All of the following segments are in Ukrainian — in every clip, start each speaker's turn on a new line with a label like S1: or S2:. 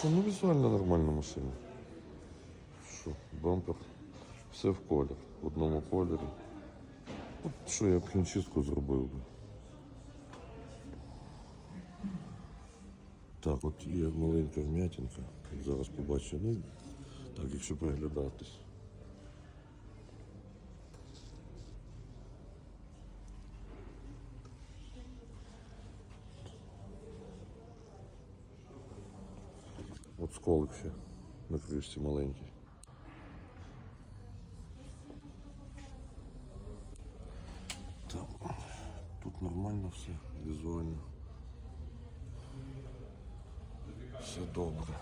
S1: Що, ну візуально нормальна машина. Що, бампер, все в колір, в одному кольорі. От що я б хімчистку зробив би. Так, от є маленька вм'ятинка. Зараз побачу. Ну, так, якщо приглядатись. От сколик ще на кришці маленький. Так, тут нормально все, візуально. Все добре.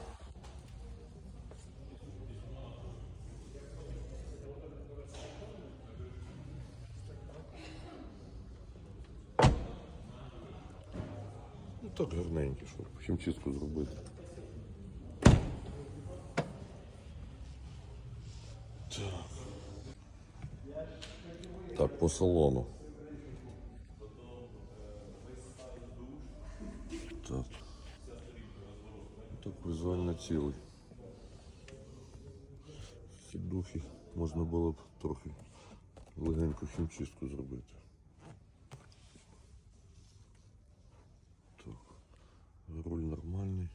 S1: Ну так гарненько, щоб хімчистку зробити. Так, по салону. Так. Так візуально цілий. Сідухи можна було б трохи легеньку хімчистку зробити. Так. Руль нормальний.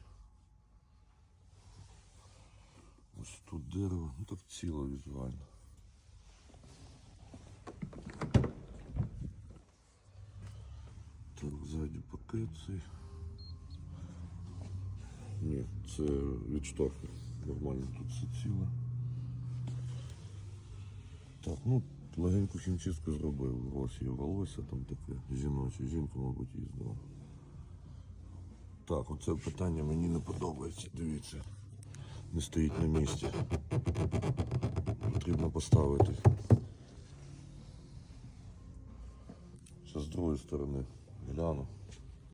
S1: Ось тут дерево, ну так ціло візуально. Так, цей. Ні, це від шторки. Нормально тут все ціле. Так, ну легеньку хімчистку зробив. Ось є волосся там таке жіноче. Жінка, мабуть, їздила. Так, оце питання мені не подобається. Дивіться. Не стоїть на місці. Потрібно поставити. Ще з другої сторони гляну.